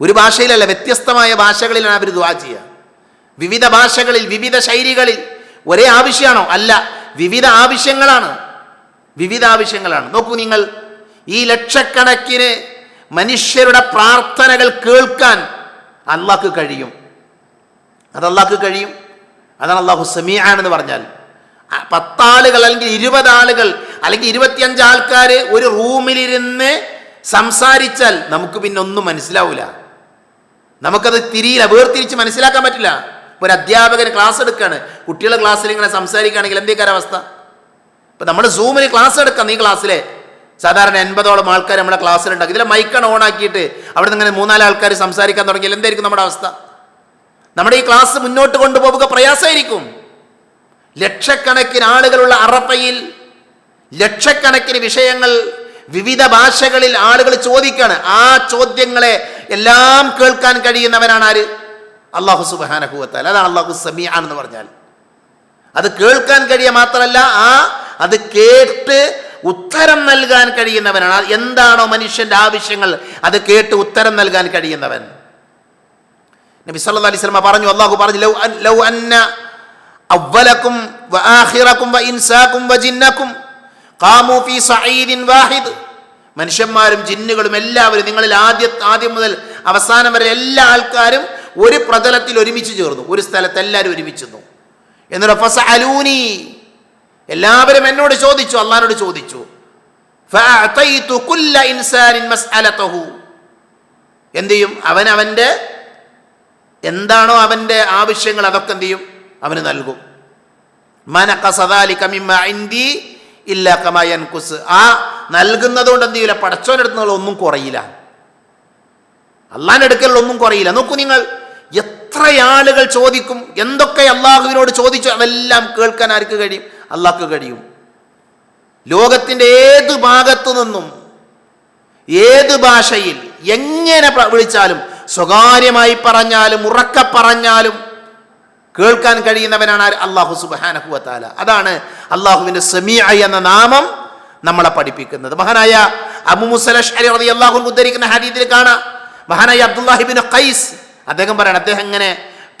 ഒരു ഭാഷയിലല്ല വ്യത്യസ്തമായ ഭാഷകളിലാണ് അവർ ദ്വാ ചെയ്യുക വിവിധ ഭാഷകളിൽ വിവിധ ശൈലികളിൽ ഒരേ ആവശ്യമാണോ അല്ല. വിവിധ ആവശ്യങ്ങളാണ്. വിവിധ ആവശ്യങ്ങളാണ്. നോക്കൂ നിങ്ങൾ ഈ ലക്ഷക്കണക്കിന് മനുഷ്യരുടെ പ്രാർത്ഥനകൾ കേൾക്കാൻ അള്ളാഹ്ക്ക് കഴിയും. അത് അള്ളാഹ്ക്ക് കഴിയും. അതാണ് അള്ളാഹു സമീആാണെന്ന് പറഞ്ഞാൽ. പത്താളുകൾ അല്ലെങ്കിൽ ഇരുപത് ആളുകൾ അല്ലെങ്കിൽ ഇരുപത്തിയഞ്ച് ആൾക്കാർ ഒരു റൂമിലിരുന്ന് സംസാരിച്ചാൽ നമുക്ക് പിന്നെ ഒന്നും മനസ്സിലാവില്ല നമുക്കത് തിരിയില്ല വേർതിരിച്ച് മനസ്സിലാക്കാൻ പറ്റില്ല. ഒരു അധ്യാപകന് ക്ലാസ് എടുക്കുകയാണ് കുട്ടികളെ ക്ലാസ്സിൽ ഇങ്ങനെ സംസാരിക്കുകയാണെങ്കിൽ എന്തേക്കാര അവസ്ഥ? ഇപ്പം നമ്മൾ സൂമിൽ ക്ലാസ് എടുക്കാം നീ ക്ലാസ്സിലെ. സാധാരണ എൺപതോളം ആൾക്കാർ നമ്മുടെ ക്ലാസ്സിലുണ്ടാക്കി. ഇതിലെ മൈക്കാണ് ഓൺ ആക്കിയിട്ട് അവിടെ നിന്ന് ഇങ്ങനെ മൂന്നാൽ ആൾക്കാർ സംസാരിക്കാൻ തുടങ്ങിയാൽ എന്തായിരിക്കും നമ്മുടെ അവസ്ഥ? നമ്മുടെ ഈ ക്ലാസ് മുന്നോട്ട് കൊണ്ടുപോവുക പ്രയാസമായിരിക്കും. ലക്ഷക്കണക്കിന് ആളുകളുള്ള അറഫയിൽ ലക്ഷക്കണക്കിന് വിഷയങ്ങൾ വിവിധ ഭാഷകളിൽ ആളുകൾ ചോദിക്കാണ്. ആ ചോദ്യങ്ങളെ എല്ലാം കേൾക്കാൻ കഴിയുന്നവനാണ് ആര്? അള്ളാഹു സുബാനഹുവത്താൽ അതാണ് അള്ളാഹു സമീആണെന്ന് പറഞ്ഞാൽ. അത് കേൾക്കാൻ കഴിയ മാത്രമല്ല ആ അത് കേട്ട് ഉത്തരം നൽകാൻ കഴിയുന്നവനാണ്. എന്താണോ മനുഷ്യന്റെ ആവശ്യങ്ങൾ? അത് കേട്ട് ഉത്തരം നൽകാൻ കഴിയുന്നവൻ. നബി സല്ലല്ലാഹു അലൈഹി സ്വലമ പറഞ്ഞു അല്ലാഹു പറഞ്ഞു ലൗ ലൗ അന്ന അവലക്കും ഇൻസാക്കും വ ജിന്നക്കും ഖാമൂ ഫീ സഈദിൻ വാഹിദ്. മനുഷ്യന്മാരും ജിന്നുകളും എല്ലാവരും നിങ്ങളിൽ ആദ്യ ആദ്യം മുതൽ അവസാനം വരെ എല്ലാ ആൾക്കാരും ഒരു പ്രതലത്തിൽ ഒരുമിച്ച് ചേർന്നു. ഒരു സ്ഥലത്ത് എല്ലാവരും ഒരുമിച്ചു എന്നിട്ട് ഫസഅലൂനി. എല്ലാവരും എന്നോട് ചോദിച്ചു അള്ളഹാനോട് ചോദിച്ചു. മസ്അലതഹു. ചെയ്യും? അവൻ അവന്റെ എന്താണോ അവന്റെ ആവശ്യങ്ങൾ അതൊക്കെ എന്ത് ചെയ്യും? അവന് നൽകും. മനക്കസദാലിക മിമ്മ ഇൻദി ഇല്ല കമായൻകുസ് ആ നൽകുന്നത് കൊണ്ട് എന്ത് ചെയ്യില്ല പടച്ചോനെടുത്ത് നിങ്ങൾ ഒന്നും കുറയില്ല. അള്ളാന്റെ അടുക്കലുള്ള ഒന്നും കുറയില്ല. നോക്കൂ നിങ്ങൾ എത്ര ആളുകൾ ചോദിക്കും എന്തൊക്കെ അള്ളാഹുവിനോട് ചോദിച്ചു അതെല്ലാം കേൾക്കാൻ ആർക്ക് കഴിയും? അള്ളാഹ്ക്ക് കഴിയും. ലോകത്തിന്റെ ഏത് ഭാഗത്തു നിന്നും ഏത് ഭാഷയിൽ എങ്ങനെ വിളിച്ചാലും സ്വകാര്യമായി പറഞ്ഞാലും ഉറക്ക പറഞ്ഞാലും കേൾക്കാൻ കഴിയുന്നവനാണ് അള്ളാഹു സുബാനഹുവത്താല അതാണ് അള്ളാഹുവിന്റെ സെമിയ എന്ന നാമം നമ്മളെ പഠിപ്പിക്കുന്നത്. മഹാനായ അബു മുസലഷ് അലി റതി അള്ളാഹു ഉദ്ധരിക്കുന്ന ഹരീതിൽ കാണാം. മഹാനായ അബ്ദുല്ലാഹിബിൻ ഖൈസ് അദ്ദേഹം പറയണം അദ്ദേഹം ഇങ്ങനെ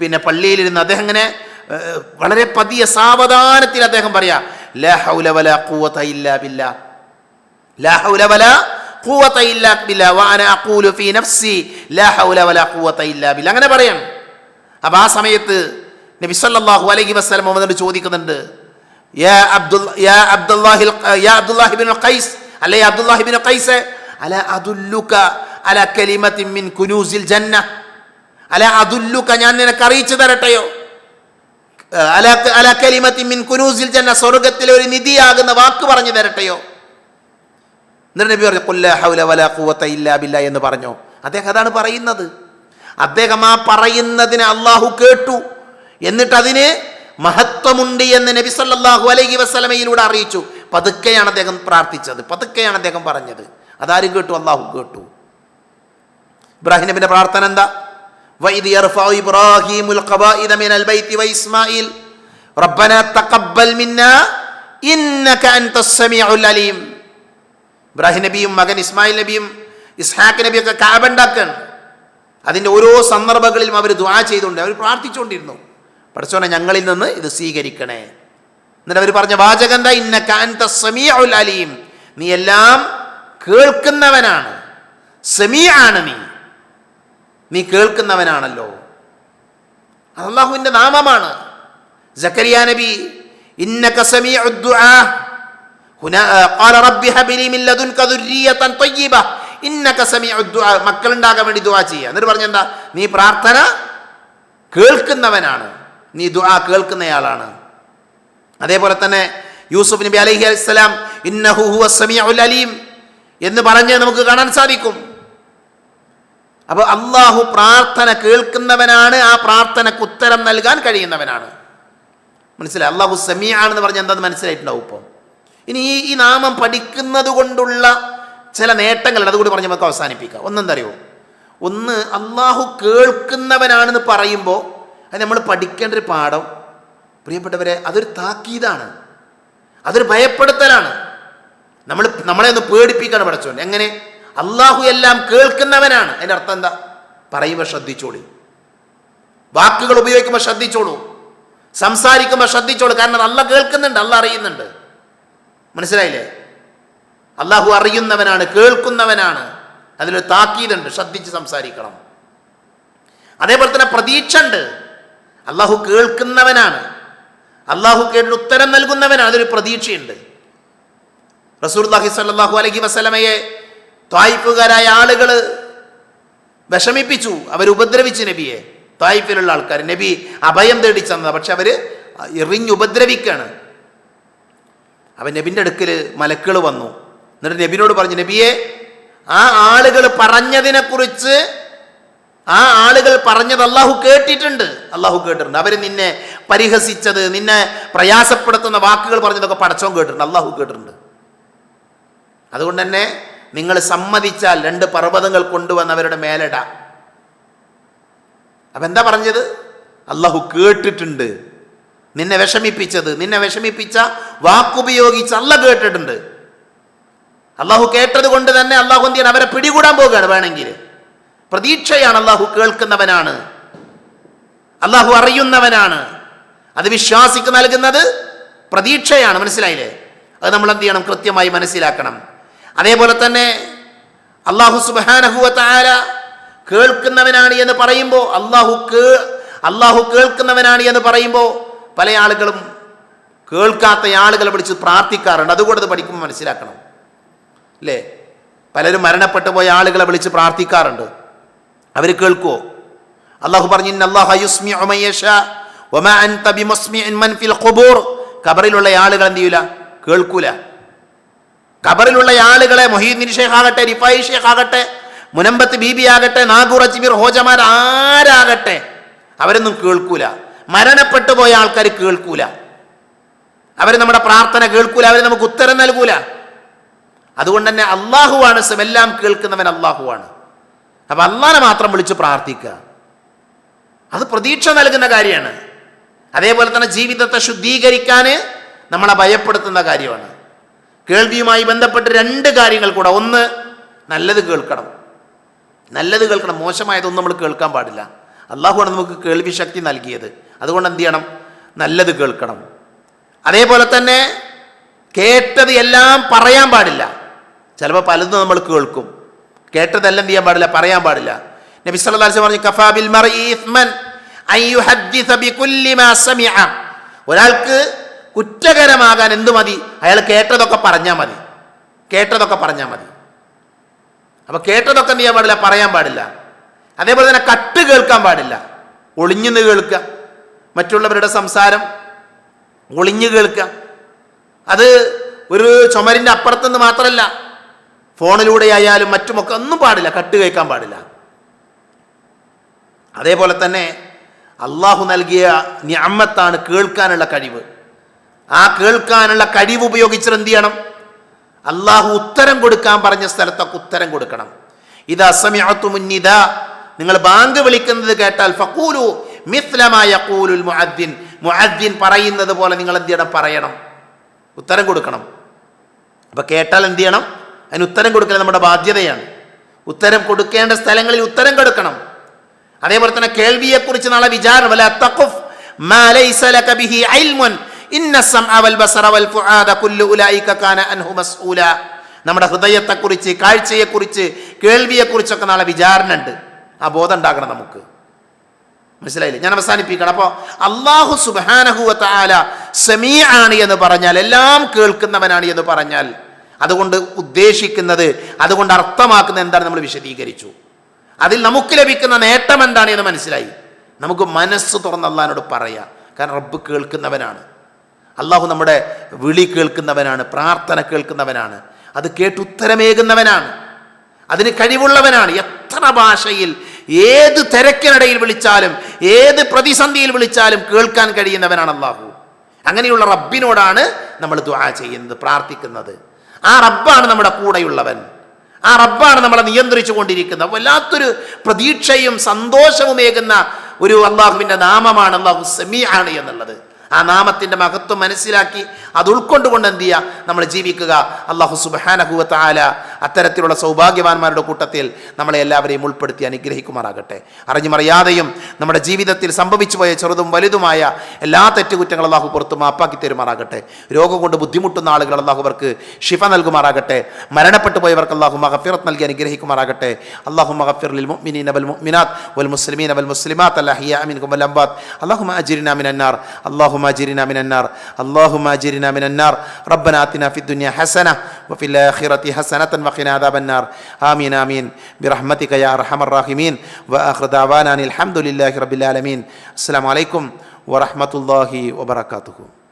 പിന്നെ പള്ളിയിലിരുന്ന് അദ്ദേഹം ഇങ്ങനെ വളരെ പതിയ സാവധാനത്തിൽ അദ്ദേഹം പറയാ ലാ ഹൗല വലാ കൂവത്ത ഇല്ലാ ബില്ലാ. ലാ ഹൗല വലാ അങ്ങനെ പറയാം. അപ്പൊ ആ സമയത്ത് നബി അലൈഹി വസ്ലം മുഹമ്മദിനോട് ചോദിക്കുന്നുണ്ട് യാ യാ യാ ഖൈസ് കലിമത്തിൻ മിൻ ജന്ന ഞാൻ നിനക്ക് അറിയിച്ചു തരട്ടെയോ? അല അല കലിമത്തിൻ മിൻ കുനൂസിൽ ജന്ന സ്വർഗത്തിലെ ഒരു നിധിയാകുന്ന വാക്ക് പറഞ്ഞു തരട്ടെയോ? എന്നിട്ട് നബി പറഞ്ഞു കൊല്ല ഹൗല വല കൂവത്ത ഇല്ലാ ബില്ല എന്ന് പറഞ്ഞു അദ്ദേഹം അതാണ് പറയുന്നത് അദ്ദേഹം ആ പറയുന്നതിന് അള്ളാഹു കേട്ടു എന്നിട്ട് അതിന് മഹത്വമുണ്ട് എന്ന് നബി സല്ലല്ലാഹു അലൈഹി വസല്ലമയിലൂടെ അറിയിച്ചു പതുക്കെയാണ് അദ്ദേഹം പ്രാർത്ഥിച്ചത് പതുക്കെയാണ് അദ്ദേഹം പറഞ്ഞത് അതാരും കേട്ടു അള്ളാഹു കേട്ടു ഇബ്രാഹിം നബിന്റെ പ്രാർത്ഥന എന്താ وإذ يرفع إبراهيم القواعد من البيت وإسماعيل ربنا تقبل منا إنك أنت السميع العليم ഇബ്രാഹിം നബിയും മകൻ ഇസ്മായിൽ നബിയും ഇസ്ഹാഖ് നബിയൊക്കെ കാബ ഉണ്ടാക്കുകയാണ് അതിന്റെ ഓരോ സന്ദർഭങ്ങളിലും അവർ ദ്വാ ചെയ്തുകൊണ്ട് അവർ പ്രാർത്ഥിച്ചുകൊണ്ടിരുന്നു. പഠിച്ചോനെ ഞങ്ങളിൽ നിന്ന് ഇത് സ്വീകരിക്കണേ. എന്നിട്ട് അവർ പറഞ്ഞ വാചകന്ത ഇന്ന കാന്ത സമീഉൽ അലീം. നീ എല്ലാം കേൾക്കുന്നവനാണ്. സമീ ആണ് നീ. നീ കേൾക്കുന്നവനാണല്ലോ. അള്ളാഹുവിന്റെ നാമമാണ്. സക്കരിയ നബി ഇന്ന സമീഉ ദുആ ഹുന ഖാല لي من لدنك ذرية ദുർരിയതൻ തയ്യിബ. سميع الدعاء മക്കളുണ്ടാകാൻ വേണ്ടി ദുആ ചെയ്യുക. എന്നിട്ട് പറഞ്ഞെന്താ നീ പ്രാർത്ഥന കേൾക്കുന്നവനാണ്. നീ ദുആ കേൾക്കുന്നയാളാണ്. അതേപോലെ തന്നെ യൂസുഫ് നബി അലൈഹി അലൈഹിസ്സലാം ഇന്നഹു ഹുവ സമീഉൽ അലീം എന്ന് പറഞ്ഞ് നമുക്ക് കാണാൻ സാധിക്കും. അപ്പോൾ അള്ളാഹു പ്രാർത്ഥന കേൾക്കുന്നവനാണ് ആ പ്രാർത്ഥനക്ക് ഉത്തരം നൽകാൻ കഴിയുന്നവനാണ്. മനസ്സിലായി? അള്ളാഹു സമീ ആണെന്ന് പറഞ്ഞാൽ എന്താന്ന് മനസ്സിലായിട്ടുണ്ടാവും ഇപ്പോൾ ഇനി ഈ ഈ നാമം പഠിക്കുന്നത് കൊണ്ടുള്ള ചില നേട്ടങ്ങൾ അതുകൂടി പറഞ്ഞ് നമുക്ക് അവസാനിപ്പിക്കാം. ഒന്നെന്താ അറിയോ ഒന്ന് അള്ളാഹു കേൾക്കുന്നവനാണെന്ന് പറയുമ്പോൾ അത് നമ്മൾ പഠിക്കേണ്ട ഒരു പാഠം. പ്രിയപ്പെട്ടവരെ അതൊരു താക്കീതാണ്. അതൊരു ഭയപ്പെടുത്തലാണ്. നമ്മൾ നമ്മളെ ഒന്ന് പേടിപ്പിക്കാണ് പഠിച്ചോണ്ട് എങ്ങനെ? അള്ളാഹു എല്ലാം കേൾക്കുന്നവനാണ്. അതിന്റെ അർത്ഥം എന്താ? പറയുമ്പോൾ ശ്രദ്ധിച്ചോളി. വാക്കുകൾ ഉപയോഗിക്കുമ്പോൾ ശ്രദ്ധിച്ചോളൂ. സംസാരിക്കുമ്പോൾ ശ്രദ്ധിച്ചോളൂ. കാരണം അല്ല കേൾക്കുന്നുണ്ട് അല്ല അറിയുന്നുണ്ട്. മനസ്സിലായില്ലേ? അള്ളാഹു അറിയുന്നവനാണ് കേൾക്കുന്നവനാണ്. അതിലൊരു താക്കീതുണ്ട് ശ്രദ്ധിച്ച് സംസാരിക്കണം. അതേപോലെ തന്നെ പ്രതീക്ഷ ഉണ്ട് അള്ളാഹു കേൾക്കുന്നവനാണ്. അള്ളാഹു കേട്ടിട്ട് ഉത്തരം നൽകുന്നവനാണ്. അതൊരു പ്രതീക്ഷയുണ്ട്. റസൂർലാഹി സല്ലാഹു അലഹി വസ്ലമയെ തായ്പുകാരായ ആളുകൾ വിഷമിപ്പിച്ചു. അവർ ഉപദ്രവിച്ചു നബിയെ. തായ്പിലുള്ള ആൾക്കാർ നബി അഭയം തേടി ചെന്നത്. പക്ഷെ അവർ എറിഞ്ഞുപദ്രവിക്കാണ് അവൻ നബിന്റെ അടുക്കൽ മലക്കുകൾ വന്നു. എന്നിട്ട് നബിനോട് പറഞ്ഞു നബിയെ ആ ആളുകൾ പറഞ്ഞതിനെക്കുറിച്ച് ആ ആളുകൾ പറഞ്ഞത് അള്ളാഹു കേട്ടിട്ടുണ്ട്. അള്ളാഹു കേട്ടിട്ടുണ്ട്. അവർ നിന്നെ പരിഹസിച്ചത് നിന്നെ പ്രയാസപ്പെടുത്തുന്ന വാക്കുകൾ പറഞ്ഞതൊക്കെ പടച്ചോൻ കേട്ടിട്ടുണ്ട്. അള്ളാഹു കേട്ടിട്ടുണ്ട്. അതുകൊണ്ട് തന്നെ നിങ്ങൾ സമ്മതിച്ചാൽ രണ്ട് പർവതങ്ങൾ കൊണ്ടുവന്ന് അവരുടെ മേലിടാം. അപ്പം എന്താ പറഞ്ഞത്? അള്ളാഹു കേട്ടിട്ടുണ്ട്. നിന്നെ വിഷമിപ്പിച്ചത്. നിന്നെ വിഷമിപ്പിച്ച വാക്കുപയോഗിച്ച് അല്ല കേട്ടിട്ടുണ്ട്. അള്ളാഹു കേട്ടത് കൊണ്ട് തന്നെ അള്ളാഹു എന്ത് ചെയ്യണം? അവരെ പിടികൂടാൻ പോകുകയാണ് വേണമെങ്കിൽ. പ്രതീക്ഷയാണ് അള്ളാഹു കേൾക്കുന്നവനാണ്. അള്ളാഹു അറിയുന്നവനാണ്. അത് വിശ്വാസിക്ക് നൽകുന്നത് പ്രതീക്ഷയാണ്. മനസ്സിലായില്ലേ? അത് നമ്മൾ എന്ത് ചെയ്യണം? കൃത്യമായി മനസ്സിലാക്കണം. അതേപോലെ തന്നെ അള്ളാഹു സുബാനഹുവത്താര കേൾക്കുന്നവനാണ് എന്ന് പറയുമ്പോൾ അള്ളാഹു കേ അള്ളാഹു കേൾക്കുന്നവനാണ് എന്ന് പറയുമ്പോൾ പല ആളുകളും കേൾക്കാത്ത ആളുകളെ വിളിച്ച് പ്രാർത്ഥിക്കാറുണ്ട്. അതുകൂടെ അത് പഠിക്കുമ്പോൾ മനസ്സിലാക്കണം. അല്ലേ പലരും മരണപ്പെട്ടു പോയ ആളുകളെ വിളിച്ച് പ്രാർത്ഥിക്കാറുണ്ട്. അവർ കേൾക്കുമോ അള്ളാഹു പറഞ്ഞു "ഇന്ന അല്ലാഹ യുസ്മിഉ മൻ വമാ അൻത ബിമുസ്മിഇൻ മൻ ഫിൽ ഖുബൂർ. ഖബറിലുള്ള ആളുകൾ എന്ത് ചെയ്യൂല? കേൾക്കൂല. ഖബറിലുള്ള ആളുകളെ മൊഹീദ്ദീൻ ഷേഖ് ആകട്ടെ റിഫായി ഷേഖ് ആകട്ടെ മുനമ്പത്ത് ബീബി ആകട്ടെ നാഗൂർ അജ്മീർ ഹോജമാർ ആരാകട്ടെ അവരൊന്നും കേൾക്കൂല. മരണപ്പെട്ടു പോയ ആൾക്കാർ കേൾക്കൂല. അവർ നമ്മുടെ പ്രാർത്ഥന കേൾക്കൂല അവർ നമുക്ക് ഉത്തരം നൽകൂല. അതുകൊണ്ട് തന്നെ അള്ളാഹുവാണ് എല്ലാം കേൾക്കുന്നവൻ അള്ളാഹുവാണ് അപ്പൊ അള്ളാനെ മാത്രം വിളിച്ച് പ്രാർത്ഥിക്കുക. അത് പ്രതീക്ഷ നൽകുന്ന കാര്യമാണ്. അതേപോലെ തന്നെ ജീവിതത്തെ ശുദ്ധീകരിക്കാൻ നമ്മളെ ഭയപ്പെടുത്തുന്ന കാര്യമാണ്. കേൾവിയുമായി ബന്ധപ്പെട്ട് രണ്ട് കാര്യങ്ങൾ കൂടെ. ഒന്ന് നല്ലത് കേൾക്കണം. നല്ലത് കേൾക്കണം. മോശമായതൊന്നും നമ്മൾ കേൾക്കാൻ പാടില്ല. അള്ളാഹുവാണ് നമുക്ക് കേൾവി ശക്തി നൽകിയത്. അതുകൊണ്ട് എന്ത് ചെയ്യണം? നല്ലത് കേൾക്കണം. അതേപോലെ തന്നെ കേട്ടത് എല്ലാം പറയാൻ പാടില്ല. ചിലപ്പോൾ പലതും നമ്മൾ കേൾക്കും. കേട്ടതെല്ലാം എന്ത് ചെയ്യാൻ പാടില്ല പറയാൻ പാടില്ല. നബി സല്ലല്ലാഹു അലൈഹി പറഞ്ഞു കഫാബിൽ ഒരാൾക്ക് കുറ്റകരമാകാൻ എന്ത് മതി? അയാൾ കേട്ടതൊക്കെ പറഞ്ഞാൽ മതി. കേട്ടതൊക്കെ പറഞ്ഞാൽ മതി. അപ്പൊ കേട്ടതൊക്കെ എന്ത് ചെയ്യാൻ പാടില്ല? പറയാൻ പാടില്ല. അതേപോലെ തന്നെ കട്ട് കേൾക്കാൻ പാടില്ല. ഒളിഞ്ഞു കേൾക്കുക. മറ്റുള്ളവരുടെ സംസാരം ഒളിഞ്ഞു കേൾക്കുക അത് ഒരു ചുമരിന്റെ അപ്പുറത്തുനിന്ന് മാത്രമല്ല ഫോണിലൂടെ ആയാലും മറ്റുമൊക്കെ ഒന്നും പാടില്ല കട്ട് കേൾക്കാൻ പാടില്ല. അതേപോലെ തന്നെ അള്ളാഹു നൽകിയ ഞാമത്താണ് കേൾക്കാനുള്ള കഴിവ്. ആ കേൾക്കാനുള്ള കഴിവ് ഉപയോഗിച്ചിട്ട് എന്ത് ചെയ്യണം? അള്ളാഹു ഉത്തരം കൊടുക്കാൻ പറഞ്ഞ സ്ഥലത്തൊക്കെ ഉത്തരം കൊടുക്കണം. ഇത് അസമയത്തു മുന്നിത നിങ്ങൾ ബാങ്ക് വിളിക്കുന്നത് കേട്ടാൽ ഫക്കൂലു മിസ്ലമായ കൂലുൽ മുഅദ്ദിൻ. മുഅദ്ദിൻ പറയുന്നത് പോലെ നിങ്ങൾ എന്ത് ചെയ്യണം? പറയണം. ഉത്തരം കൊടുക്കണം. അപ്പൊ കേട്ടാൽ എന്ത് ചെയ്യണം? അതിന് ഉത്തരം കൊടുക്കൽ നമ്മുടെ ബാധ്യതയാണ്. ഉത്തരം കൊടുക്കേണ്ട സ്ഥലങ്ങളിൽ ഉത്തരം കൊടുക്കണം. അതേപോലെ തന്നെ കേൾവിയെക്കുറിച്ച് നാളെ വിചാരം അല്ല തഖുഫ് മാ ലൈസ ലക ബിഹി ഇൽമുൻ. ഇന്ന സംഅ ബസറ വൽ ഫുആദ കുല്ലു ഉലൈക കാന അൻഹു മസ്ഊല. നമ്മുടെ ഹൃദയത്തെക്കുറിച്ച് കാഴ്ചയെക്കുറിച്ച് കേൾവിയെക്കുറിച്ചൊക്കെ നാളെ വിചാരണ ഉണ്ട് ആ ബോധം ഉണ്ടാകണം നമുക്ക്. മനസ്സിലായില്ലേ? ഞാൻ അവസാനിപ്പിക്കണം. അപ്പോൾ അള്ളാഹു സുബാനഹുവത്ത സമീ ആണ് എന്ന് പറഞ്ഞാൽ എല്ലാം കേൾക്കുന്നവനാണ് എന്ന് പറഞ്ഞാൽ അതുകൊണ്ട് ഉദ്ദേശിക്കുന്നത് അതുകൊണ്ട് അർത്ഥമാക്കുന്നത് എന്താണ് നമ്മൾ വിശദീകരിച്ചു. അതിൽ നമുക്ക് ലഭിക്കുന്ന നേട്ടം എന്താണ് എന്ന് മനസ്സിലായി. നമുക്ക് മനസ്സ് തുറന്ന് അള്ളഹാനോട് പറയാം. കാരണം റബ്ബ് കേൾക്കുന്നവനാണ്. അള്ളാഹു നമ്മുടെ വിളി കേൾക്കുന്നവനാണ് പ്രാർത്ഥന കേൾക്കുന്നവനാണ്. അത് കേട്ടുത്തരമേകുന്നവനാണ് അതിന് കഴിവുള്ളവനാണ്. എത്ര ഭാഷയിൽ ഏത് തിരക്കിനിടയിൽ വിളിച്ചാലും ഏത് പ്രതിസന്ധിയിൽ വിളിച്ചാലും കേൾക്കാൻ കഴിയുന്നവനാണ് അള്ളാഹു അങ്ങനെയുള്ള റബ്ബിനോടാണ് നമ്മൾ ദുആ ചെയ്യുന്നത് പ്രാർത്ഥിക്കുന്നത്. ആ റബ്ബാണ് നമ്മുടെ കൂടെയുള്ളവൻ. ആ റബ്ബാണ് നമ്മളെ നിയന്ത്രിച്ചു കൊണ്ടിരിക്കുന്നത് വല്ലാത്തൊരു പ്രതീക്ഷയും സന്തോഷവുമേകുന്ന ഒരു അള്ളാഹുവിന്റെ നാമമാണ് അള്ളാഹു സെമി ആണ് എന്നുള്ളത്. ആ നാമത്തിന്റെ മഹത്വം മനസ്സിലാക്കി അത് ഉൾക്കൊണ്ടുകൊണ്ട് എന്ത് ചെയ്യുക നമ്മൾ ജീവിക്കുക. അള്ളാഹു സുബാനഹുവത്താല അത്തരത്തിലുള്ള സൗഭാഗ്യവാന്മാരുടെ കൂട്ടത്തിൽ നമ്മളെ എല്ലാവരെയും ഉൾപ്പെടുത്തി അനുഗ്രഹിക്കുമാറാകട്ടെ. അറിഞ്ഞുമറിയാതെയും നമ്മുടെ ജീവിതത്തിൽ സംഭവിച്ചു പോയ ചെറുതും വലുതുമായ എല്ലാ തെറ്റുകുറ്റങ്ങളും അള്ളാഹു പുറത്തും മാപ്പാക്കി തരുമാറാകട്ടെ. രോഗം കൊണ്ട് ബുദ്ധിമുട്ടുന്ന ആളുകൾ അള്ളാഹു അവർക്ക് ഷിഫ നൽകുമാറാകട്ടെ. മരണപ്പെട്ടു പോയവർക്ക് അള്ളാഹു മഹഫിറത്ത് നൽകി അനുഗ്രഹിക്കുമാറാകട്ടെ. അള്ളാഹു മഹഫിർ ലിൽ മുഅ്മിനീന വൽ മുഅ്മിനാത്ത് വൽ മുസ്ലിമീന വൽ മുസ്ലിമാത്ത് അല്ലാഹിയ അമീൻ കുമൽ അംബാത്ത്. അള്ളാഹു അജിരിന മിനന്നാർ അള്ളാഹു اللهم اجرنا من النار. اللهم اجرنا من النار. ربنا آتنا في الدنيا حسنة وفي الآخرة حسنة وقنا عذاب النار. آمين آمين. برحمتك يا أرحم الراحمين. وآخر دعوانا أن الحمد لله رب العالمين. السلام عليكم ورحمة الله وبركاته.